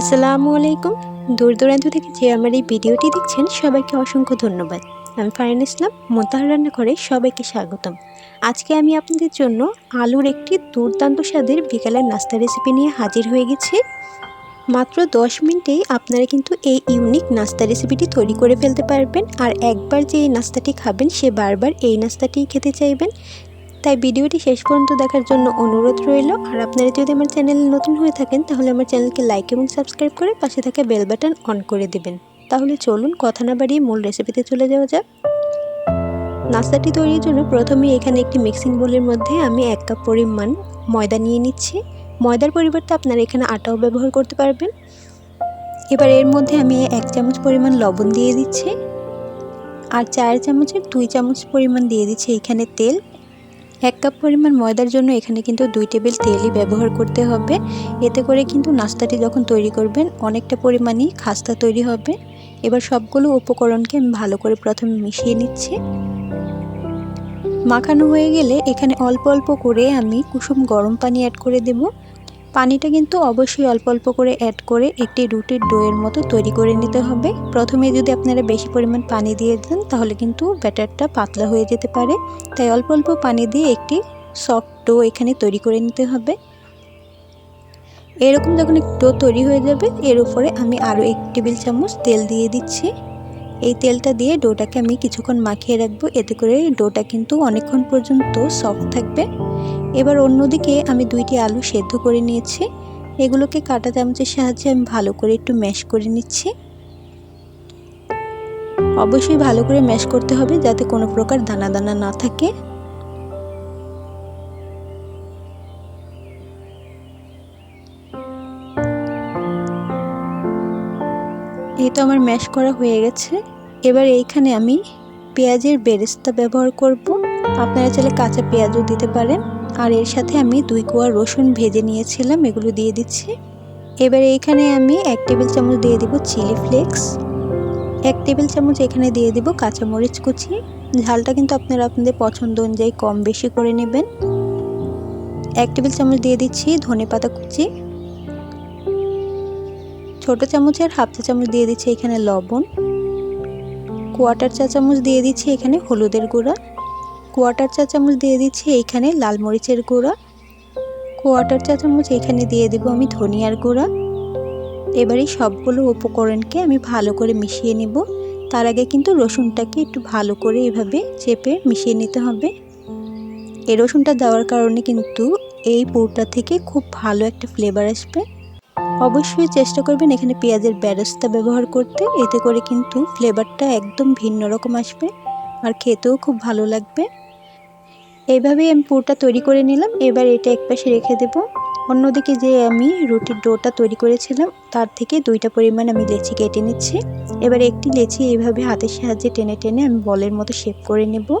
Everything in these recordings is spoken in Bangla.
আসসালামু আলাইকুম। দূর দূরান্ত থেকে যে আমার এই ভিডিওটি দেখছেন, সবাইকে অসংখ্য ধন্যবাদ। আমি ফারিন ইসলাম, মোতাহার রান্নাঘরে সবাইকে স্বাগতম। আজকে আমি আপনাদের জন্য আলুর একটি দুর্দান্ত স্বাদের বিকালের নাস্তা রেসিপি নিয়ে হাজির হয়ে গেছি। মাত্র দশ মিনিটেই আপনারা কিন্তু এই ইউনিক নাস্তা রেসিপিটি তৈরি করে ফেলতে পারবেন। আর একবার যে এই নাস্তাটি খাবেন, সে বারবার এই নাস্তাটি খেতে চাইবেন। তাই ভিডিওটি শেষ পর্যন্ত দেখার জন্য অনুরোধ রইল। আর আপনারা যদি আমার চ্যানেলে নতুন হয়ে থাকেন, তাহলে আমার চ্যানেলকে লাইক এবং সাবস্ক্রাইব করে পাশে থাকা বেল বাটন অন করে দেবেন। তাহলে চলুন কথা না বাড়িয়ে মূল রেসিপিতে চলে যাওয়া যাক। নাস্তাটি তৈরির জন্য প্রথমে এখানে একটি মিক্সিং বোলের মধ্যে আমি এক কাপ পরিমাণ ময়দা নিয়ে নিচ্ছি। ময়দার পরিবর্তে আপনারা এখানে আটাও ব্যবহার করতে পারবেন। এবার এর মধ্যে আমি এক চামচ পরিমাণ লবণ দিয়ে দিচ্ছি। আর চার চামচের দুই চামচ পরিমাণ দিয়ে দিচ্ছি এখানে তেল। এক কাপ পরিমাণ ময়দার জন্য এখানে কিন্তু দুই টেবিল তেলই ব্যবহার করতে হবে। এতে করে কিন্তু নাস্তাটি যখন তৈরি করবেন, অনেকটা পরিমাণই খাস্তা তৈরি হবে। এবার সবগুলো উপকরণকে আমি ভালো করে প্রথমে মিশিয়ে নিচ্ছি। মাখানো হয়ে গেলে এখানে অল্প অল্প করে আমি কুসুম গরম পানি অ্যাড করে দেব। পানিটা কিন্তু অবশ্যই অল্প অল্প করে অ্যাড করে একটি রুটির ডোয়ের মতো তৈরি করে নিতে হবে। প্রথমে যদি আপনারা বেশি পরিমাণ পানি দিয়ে দেন, তাহলে কিন্তু ব্যাটারটা পাতলা হয়ে যেতে পারে। তাই অল্প অল্প পানি দিয়ে একটি সফট ডো এখানে তৈরি করে নিতে হবে। এরকম যখন ডো তৈরি হয়ে যাবে, এর উপরে আমি আরও এক টেবিল চামচ তেল দিয়ে দিচ্ছি। এই তেলটা দিয়ে ডোটাকে আমি কিছুক্ষণ মাখিয়ে রাখব। এতে করে ডোটা কিন্তু অনেকক্ষণ পর্যন্ত সফট থাকবে। এবার অন্যদিকে আমি দুইটি আলু সেদ্ধ করে নিয়েছি। এগুলোকে কাটা চামচের সাহায্যে আমি ভালো করে একটু ম্যাশ করে নিচ্ছি। অবশ্যই ভালো করে ম্যাশ করতে হবে যাতে কোনো প্রকার দানা দানা না থাকে। এই তো আমার ম্যাশ করা হয়ে গেছে। এবার এইখানে আমি পেঁয়াজের বেরেস্তা ব্যবহার করব। আপনারা চাইলে কাঁচা পেঁয়াজও দিতে পারেন। আর এর সাথে আমি দুই কোয়া রসুন ভেজে নিয়েছিলাম, এগুলো দিয়ে দিচ্ছি। এবার এইখানে আমি এক টেবিল চামচ দিয়ে দিব চিলি ফ্লেক্স, এক টেবিল চামচ এখানে দিয়ে দিব কাঁচামরিচ কুচি। ঝালটা কিন্তু আপনারা আপনাদের পছন্দ অনুযায়ী কম বেশি করে নেবেন। এক টেবিল চামচ দিয়ে দিচ্ছি ধনে পাতা কুচি। ছোট চামচের হাফ চা চামচ দিয়ে দিচ্ছি এখানে লবণ। কোয়াটার চা চামচ দিয়ে দিচ্ছি এখানে হলুদের গুঁড়া। কোয়াটার চা চামচ দিয়ে দিচ্ছি এইখানে লাল মরিচের গুঁড়া। কোয়াটার চা চামচ এখানে দিয়ে দেবো আমি ধনিয়ার গুঁড়া। এবারে সবগুলো উপকরণকে আমি ভালো করে মিশিয়ে নেব। তার আগে কিন্তু রসুনটাকে একটু ভালো করে এভাবে চেপে মিশিয়ে নিতে হবে। এই রসুনটা দেওয়ার কারণে কিন্তু এই পুরটা থেকে খুব ভালো একটা ফ্লেভার আসবে। অবশ্যই চেষ্টা করবেন এখানে পেঁয়াজের ব্যারস্তা ব্যবহার করতে। এতে করে কিন্তু ফ্লেভারটা একদম ভিন্ন রকম আসবে। আর খেতেও খুব ভালো লাগবে। এইভাবেই আমি পুরটা তৈরি করে নিলাম। এবার এটা একপাশে রেখে দেব। অন্যদিকে যে আমি রুটির ডোটা তৈরি করেছিলাম, তার থেকে দুইটা পরিমাণ আমি লেচি কেটে নিচ্ছি। এবার একটি লেচি এইভাবে হাতের সাহায্যে টেনে টেনে আমি বলের মতো শেপ করে নেব।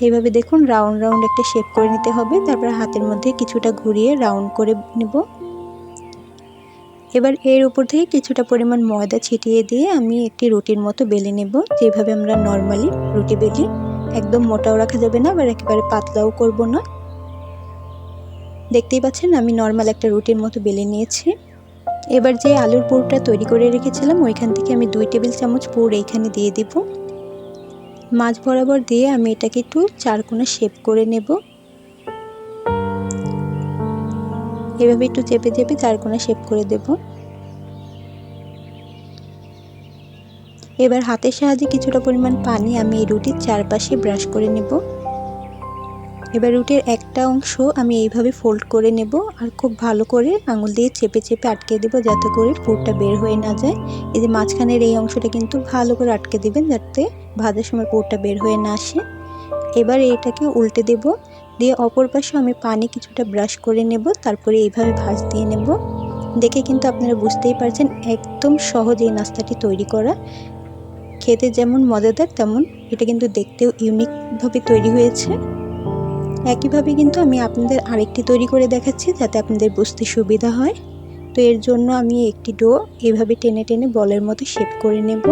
এইভাবে দেখুন, রাউন্ড রাউন্ড একটা শেপ করে নিতে হবে। তারপর হাতের মধ্যে কিছুটা ঘুরিয়ে রাউন্ড করে নেব। এবার এর উপর থেকে কিছুটা পরিমাণ ময়দা ছিটিয়ে দিয়ে আমি একটি রুটির মতো বেলে নেব, যেভাবে আমরা নর্মালি রুটি বেলি। একদম মোটাও রাখা যাবে না আবার একেবারে পাতলাও করব না। দেখতেই পাচ্ছেন আমি নর্মাল একটা রুটির মতো বেলে নিয়েছি। এবার যে আলুর পুরটা তৈরি করে রেখেছিলাম, ওইখান থেকে আমি দুই টেবিল চামচ পুর এইখানে দিয়ে দিব। মাছ বরাবর দিয়ে আমি এটাকে একটু চারকোনা শেপ করে নেব। এভাবে একটু চেপে চেপে চারকোনা শেপ করে দেব। এবার হাতের সাহায্যে কিছুটা পরিমাণ পানি আমি এই রুটির চারপাশে ব্রাশ করে নেব। এবার রুটির একটা অংশ আমি এইভাবে ফোল্ড করে নেব আর খুব ভালো করে আঙুল দিয়ে চেপে চেপে আটকে দেবো যাতে করে পুরটা বের হয়ে না যায়। এই যে মাঝখানের এই অংশটা কিন্তু ভালো করে আটকে দেবেন যাতে ভাজার সময় পুরটা বের হয়ে না আসে। এবার এইটাকে উল্টে দেব। দিয়ে অপর পাশে আমি পানি কিছুটা ব্রাশ করে নেব, তারপরে এইভাবে ভাজ দিয়ে নেব। দেখে কিন্তু আপনারা বুঝতেই পারছেন একদম সহজ এই নাস্তাটি তৈরি করা। খেতে যেমন মজাদার, তেমন এটা কিন্তু দেখতেও ইউনিকভাবে তৈরি হয়েছে। একইভাবে কিন্তু আমি আপনাদের আরেকটি তৈরি করে দেখাচ্ছি, যাতে আপনাদের বুঝতে সুবিধা হয়। তো এর জন্য আমি একটি ডো এভাবে টেনে টেনে বলের মতো শেপ করে নেব।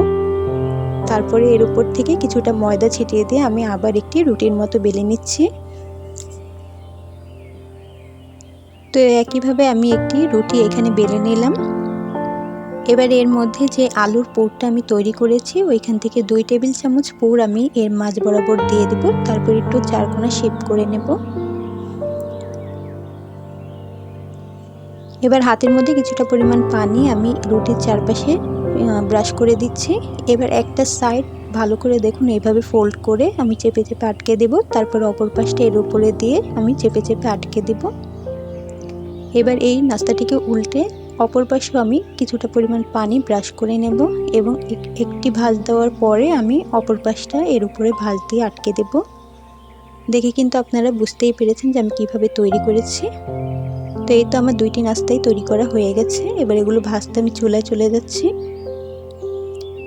তারপরে এর উপর থেকে কিছুটা ময়দা ছিটিয়ে দিয়ে আমি আবার একটি রুটির মতো বেলে নিচ্ছি। তো একইভাবে আমি একটি রুটি এখানে বেলে নিলাম। এবার এর মধ্যে যে আলুর পুরটা আমি তৈরি করেছি, ওইখান থেকে দুই টেবিল চামচ পুর আমি এর মাঝ বরাবর দিয়ে দেব। তারপর একটু চারকোনা শেপ করে নেব। এবার হাতের মধ্যে কিছুটা পরিমাণ পানি আমি রুটির চারপাশে ব্রাশ করে দিচ্ছি। এবার একটা সাইড ভালো করে দেখুন, এইভাবে ফোল্ড করে আমি চেপে চেপে আটকে দেব। তারপর অপর পাশটা এর উপরে দিয়ে আমি চেপে চেপে আটকে দেব। এবার এই নাস্তাটিকে উল্টে অপর পাশেও আমি কিছুটা পরিমাণ পানি ব্রাশ করে নেব এবং একটি ভাজ দেওয়ার পরে আমি অপর পাশটা এর উপরে ভাজ দিয়ে আটকে দেব। দেখে কিন্তু আপনারা বুঝতেই পেরেছেন যে আমি কীভাবে তৈরি করেছি। তো এই তো আমার দুইটি নাস্তাই তৈরি করা হয়ে গেছে। এবার এগুলো ভাজতে আমি চুলায় চলে যাচ্ছি।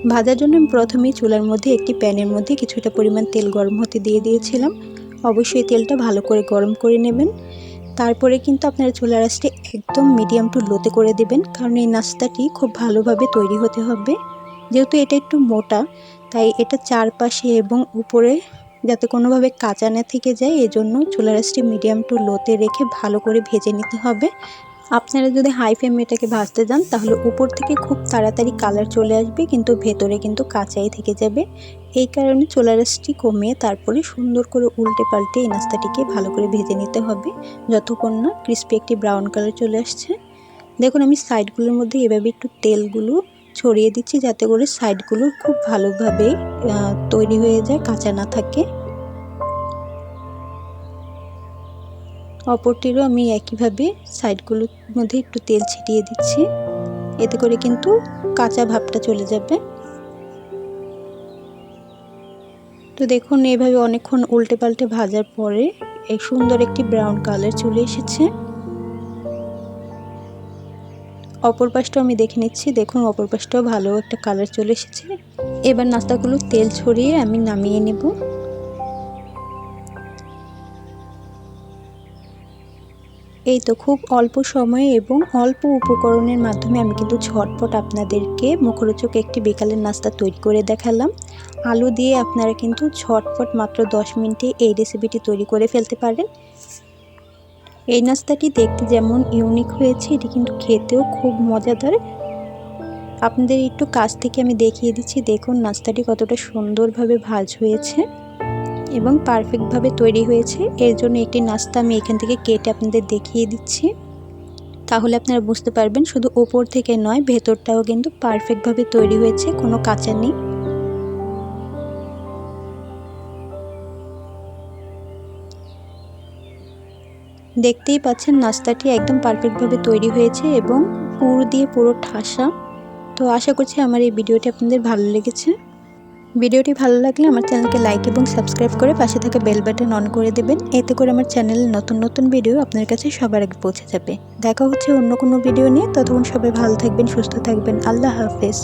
ভাজার জন্য আমি প্রথমেই চুলার মধ্যে একটি প্যানের মধ্যে কিছুটা পরিমাণ তেল গরম হতে দিয়ে দিয়েছিলাম। অবশ্যই তেলটা ভালো করে গরম করে নেবেন। তারপরে কিন্তু আপনারা চুলার আঁচটি একদম মিডিয়াম টু লোতে করে দেবেন, কারণ এই নাস্তাটি খুব ভালোভাবে তৈরি হতে হবে। যেহেতু এটা একটু মোটা, তাই এটা চারপাশে এবং উপরে যাতে কোনোভাবে কাঁচা না থেকে যায়, এজন্য চুলার আঁচটি মিডিয়াম টু লোতে রেখে ভালো করে ভেজে নিতে হবে। আপনারা যদি হাই ফ্লেম এটাকে ভাজতে যান, তাহলে উপর থেকে খুব তাড়াতাড়ি কালার চলে আসবে, কিন্তু ভেতরে কিন্তু কাঁচাই থেকে যাবে। এই কারণে চোলা রাসটি কমিয়ে তারপরে সুন্দর করে উল্টে পাল্টে এই নাস্তাটিকে ভালো করে ভেজে নিতে হবে, যতক্ষণ না ক্রিস্পি একটি ব্রাউন কালার চলে আসছে। দেখুন, আমি সাইডগুলোর মধ্যে এভাবে একটু তেলগুলো ছড়িয়ে দিচ্ছি, যাতে করে সাইডগুলো খুব ভালোভাবে তৈরি হয়ে যায়, কাঁচা না থাকে। অপরটিরও আমি একইভাবে সাইডগুলোর মধ্যে একটু তেল ছিটিয়ে দিচ্ছি। এতে করে কিন্তু কাঁচা ভাবটা চলে যাবে। তো দেখুন এইভাবে অনেকক্ষণ উল্টে পাল্টে ভাজার পরে এই সুন্দর একটি ব্রাউন কালার চলে এসেছে। অপর পাশটাও আমি দেখে নিচ্ছি। দেখুন, অপর পাশটাও ভালো একটা কালার চলে এসেছে। এবার নাস্তাগুলো তেল ছড়িয়ে আমি নামিয়ে নেব। এই তো খুব অল্প সময়ে এবং অল্প উপকরণের মাধ্যমে আমি কিন্তু ঝটপট আপনাদেরকে মুখরোচক একটি বিকালের নাস্তা তৈরি করে দেখালাম। আলু দিয়ে আপনারা কিন্তু ঝটপট মাত্র 10 মিনিটে এই রেসিপিটি তৈরি করে ফেলতে পারেন। এই নাস্তাটি দেখতে যেমন ইউনিক হয়েছে, এটি কিন্তু খেতেও খুব মজাদার। আপনাদের একটু কাছ থেকে আমি দেখিয়ে দিচ্ছি, দেখুন নাস্তাটি কতটা সুন্দরভাবে ভাজ হয়েছে। এবং পারফেক্টভাবে তৈরি হয়েছে। এর জন্য একটি নাস্তা আমি এখান থেকে কেটে আপনাদের দেখিয়ে দিচ্ছি। তাহলে আপনারা বুঝতে পারবেন, শুধু ওপর থেকে নয়, ভেতরটাও কিন্তু পারফেক্টভাবে তৈরি হয়েছে, কোনো কাঁচা নেই। দেখতেই পাচ্ছেন, নাস্তাটি একদম পারফেক্টভাবে তৈরি হয়েছে এবং পুরো দিয়ে পুরো ঠাসা। তো আশা করছি আমার এই ভিডিওটি আপনাদের ভালো লেগেছে। ভিডিওটি ভালো লাগলে আমার চ্যানেলকে লাইক এবং সাবস্ক্রাইব করে পাশে থাকা বেল বাটন অন করে দেবেন। এতে করে আমার চ্যানেলে নতুন নতুন ভিডিও আপনার কাছে সবার আগে পৌঁছে যাবে। দেখা হচ্ছে অন্য কোনো ভিডিও নিয়ে। ততক্ষণ সবাই ভালো থাকবেন, সুস্থ থাকবেন। আল্লাহ হাফেজ।